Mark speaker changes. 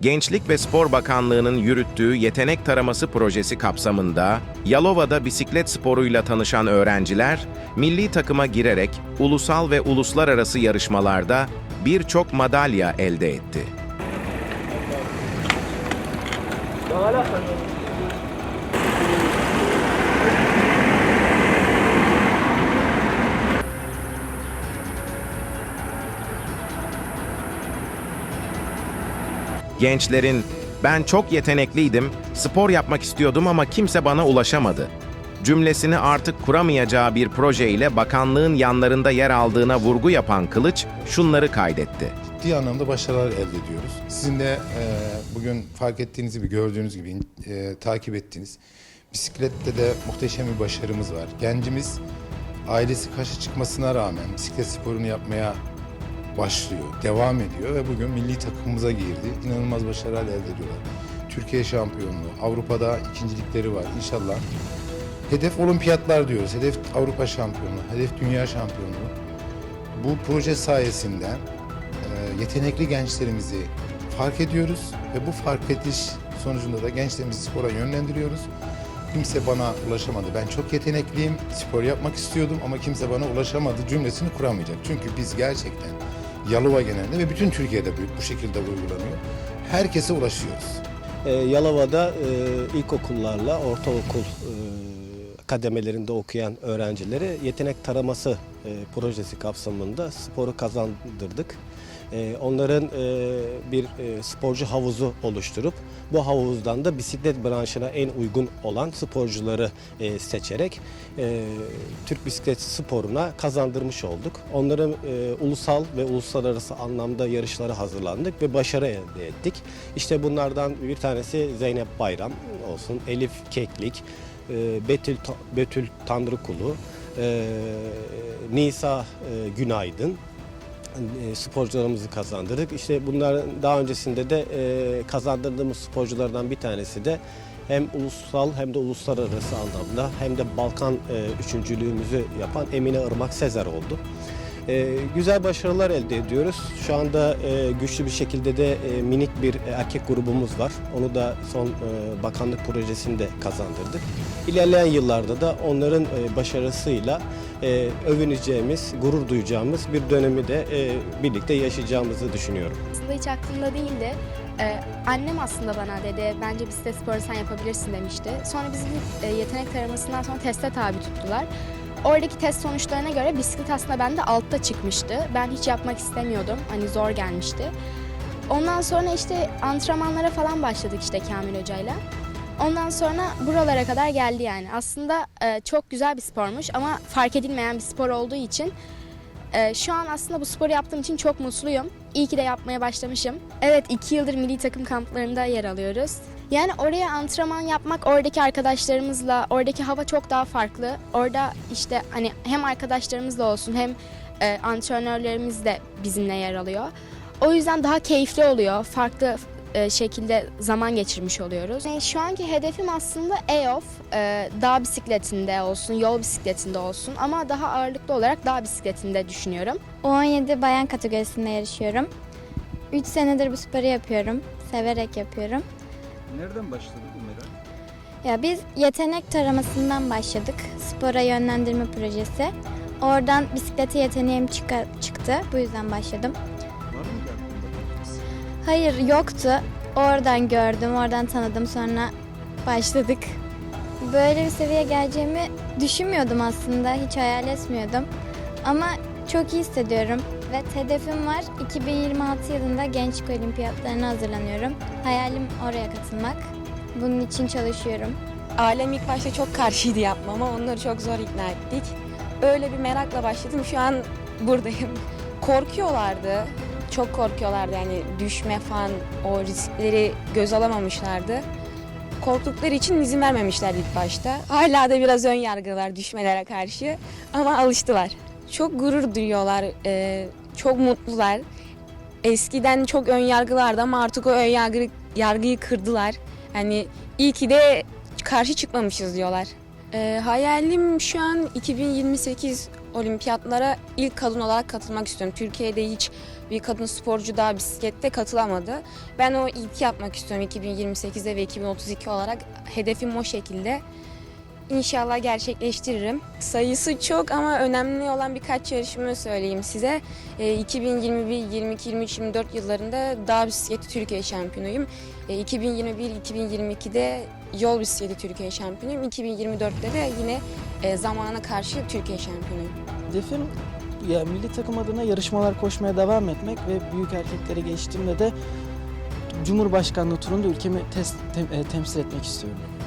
Speaker 1: Gençlik ve Spor Bakanlığı'nın yürüttüğü yetenek taraması projesi kapsamında Yalova'da bisiklet sporuyla tanışan öğrenciler, milli takıma girerek ulusal ve uluslararası yarışmalarda birçok madalya elde etti. Gençlerin ben çok yetenekliydim, spor yapmak istiyordum ama kimse bana ulaşamadı. Cümlesini artık kuramayacağı bir projeyle bakanlığın yanlarında yer aldığına vurgu yapan Kılıç şunları kaydetti.
Speaker 2: ciddi anlamda başarılar elde ediyoruz. Sizin de e, bugün fark ettiğiniz gibi, gördüğünüz gibi, e, takip ettiğiniz bisiklette de muhteşem bir başarımız var. Gencimiz ailesi karşı çıkmasına rağmen bisiklet sporunu yapmaya başlıyor, devam ediyor ve bugün milli takımımıza girdi. İnanılmaz başarılar elde ediyorlar. Türkiye şampiyonluğu, Avrupa'da ikincilikleri var inşallah. Hedef olimpiyatlar diyoruz, hedef Avrupa şampiyonluğu, hedef dünya şampiyonluğu. Bu proje sayesinde e, yetenekli gençlerimizi fark ediyoruz ve bu fark ediş sonucunda da gençlerimizi spora yönlendiriyoruz. Kimse bana ulaşamadı. Ben çok yetenekliyim, spor yapmak istiyordum ama kimse bana ulaşamadı cümlesini kuramayacak. Çünkü biz gerçekten Yalova genelinde ve bütün Türkiye'de bu, bu şekilde uygulanıyor. Herkese ulaşıyoruz.
Speaker 3: Ee, Yalova'da e, ilkokullarla ortaokul e, kademelerinde okuyan öğrencilere yetenek taraması e, projesi kapsamında sporu kazandırdık. E, onların e, bir e, sporcu havuzu oluşturup bu havuzdan da bisiklet branşına en uygun olan sporcuları e, seçerek Türk bisiklet sporuna kazandırmış olduk. Onların ulusal ve uluslararası anlamda yarışlara hazırlandık ve başarı elde ettik. İşte bunlardan bir tanesi Zeynep Bayram olsun, Elif Keklik, Betül, Betül Tanrıkulu, Nisa Günaydın sporcularımızı kazandırdık. İşte bunlar daha öncesinde de e, kazandırdığımız sporculardan bir tanesi de hem ulusal hem de uluslararası anlamda hem de Balkan e, üçüncülüğümüzü yapan Emine Irmak Sezer oldu. E, güzel başarılar elde ediyoruz. Şu anda e, güçlü bir şekilde de e, minik bir erkek grubumuz var. Onu da son e, bakanlık projesinde kazandırdık. İlerleyen yıllarda da onların e, başarısıyla e, övüneceğimiz, gurur duyacağımız bir dönemi de e, birlikte yaşayacağımızı düşünüyorum.
Speaker 4: Aslında hiç aklımda değildi. Ee, annem aslında bana dedi, bence bisiklet sporu sen yapabilirsin demişti. Sonra bizi e, yetenek taramasından sonra teste tabi tuttular. Oradaki test sonuçlarına göre bisiklet aslında bende altta çıkmıştı. Ben hiç yapmak istemiyordum. Hani zor gelmişti. Ondan sonra işte antrenmanlara falan başladık işte Kamil Hoca'yla. Ondan sonra buralara kadar geldi yani. Aslında e, çok güzel bir spormuş ama fark edilmeyen bir spor olduğu için ee, şu an aslında bu sporu yaptığım için çok mutluyum. İyi ki de yapmaya başlamışım. Evet iki yıldır milli takım kamplarında yer alıyoruz. Yani oraya antrenman yapmak oradaki arkadaşlarımızla, oradaki hava çok daha farklı. Orada işte hani hem arkadaşlarımızla olsun hem e, antrenörlerimiz de bizimle yer alıyor. O yüzden daha keyifli oluyor. Farklı e, şekilde zaman geçirmiş oluyoruz. Yani şu anki hedefim aslında EOF, e, dağ bisikletinde olsun, yol bisikletinde olsun ama daha ağırlıklı olarak dağ bisikletinde düşünüyorum.
Speaker 5: U17 bayan kategorisinde yarışıyorum. 3 senedir bu sporu yapıyorum. Severek yapıyorum.
Speaker 6: Nereden başladı bu merak?
Speaker 5: Ya biz yetenek taramasından başladık. Spora yönlendirme projesi. Oradan bisiklete yeteneğim çıka- çıktı. Bu yüzden başladım.
Speaker 6: Var mı aklında?
Speaker 5: Hayır yoktu. Oradan gördüm, oradan tanıdım. Sonra başladık. Böyle bir seviyeye geleceğimi düşünmüyordum aslında. Hiç hayal etmiyordum. Ama çok iyi hissediyorum. Ve hedefim var. 2026 yılında Gençlik Olimpiyatlarına hazırlanıyorum. Hayalim oraya katılmak. Bunun için çalışıyorum.
Speaker 7: Ailem ilk başta çok karşıydı yapmama. Onları çok zor ikna ettik. Öyle bir merakla başladım. Şu an buradayım. Korkuyorlardı. Çok korkuyorlardı yani düşme falan o riskleri göz alamamışlardı. Korktukları için izin vermemişler ilk başta. Hala da biraz ön yargılar düşmelere karşı ama alıştılar. Çok gurur duyuyorlar, e, çok mutlular. Eskiden çok ön yargılardı ama artık o ön yargı, yargıyı kırdılar. Hani iyi ki de karşı çıkmamışız diyorlar. Ee, hayalim şu an 2028 olimpiyatlara ilk kadın olarak katılmak istiyorum. Türkiye'de hiç bir kadın sporcu daha bisiklette katılamadı. Ben o ilki yapmak istiyorum 2028'de ve 2032 olarak. Hedefim o şekilde. İnşallah gerçekleştiririm. Sayısı çok ama önemli olan birkaç yarışımı söyleyeyim size. E, 2021, 22, 23, 24 yıllarında dağ bisikleti Türkiye şampiyonuyum. E, 2021, 2022'de yol bisikleti Türkiye şampiyonuyum. 2024'te de yine e, zamana karşı Türkiye şampiyonuyum.
Speaker 8: Hedefim ya milli takım adına yarışmalar koşmaya devam etmek ve büyük erkekleri geçtiğimde de Cumhurbaşkanlığı turunda ülkemi tes- tem- e, temsil etmek istiyorum.